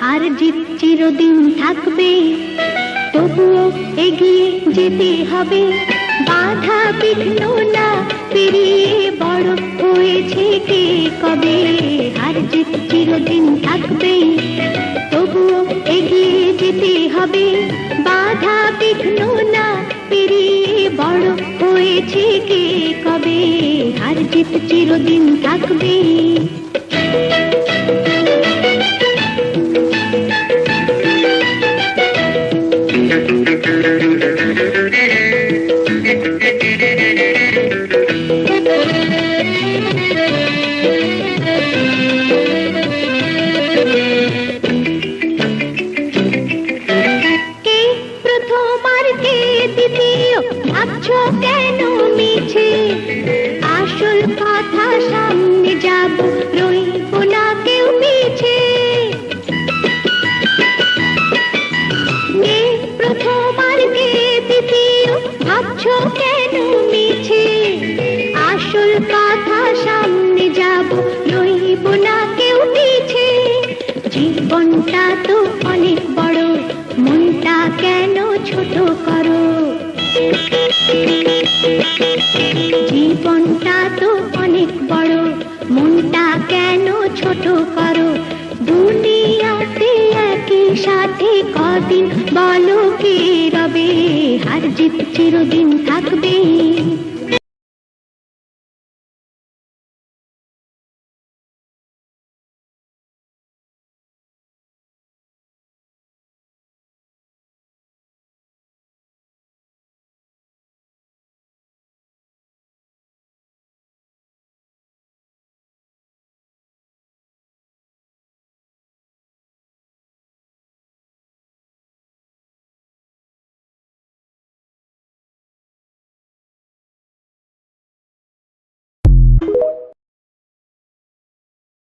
হার জিত চিরদিন থাকবে, তবুও এগিয়ে যেতে হবে। বাধা বিঘ্ন না পেরিয়ে বড় হয়েছে কে কবে? হার জিত চিরদিন থাকবে, তবুও এগিয়ে যেতে হবে। বাধা বিঘ্ন না পেরিয়ে বড় হয়েছে কে কবে? হার জিত চিরদিন থাকবে। প্রথম আর কে দ্বিতীয় ভাবছ কেন মিছে? আসল কথা সামনে যাব, রইব না কেউ কে প্রথম কে দ্বিতীয়, ভাবছ কেন মিছে? আসল কথা সামনে যাব, রইব না কেউ পিছে। জীবনটা তো অনেক জীবনটা তো অনেক বড়, মনটা কেন ছোট করো? দুনিয়াতে একই সাথে কদিন বলো কে রবে? হার জিত চিরদিন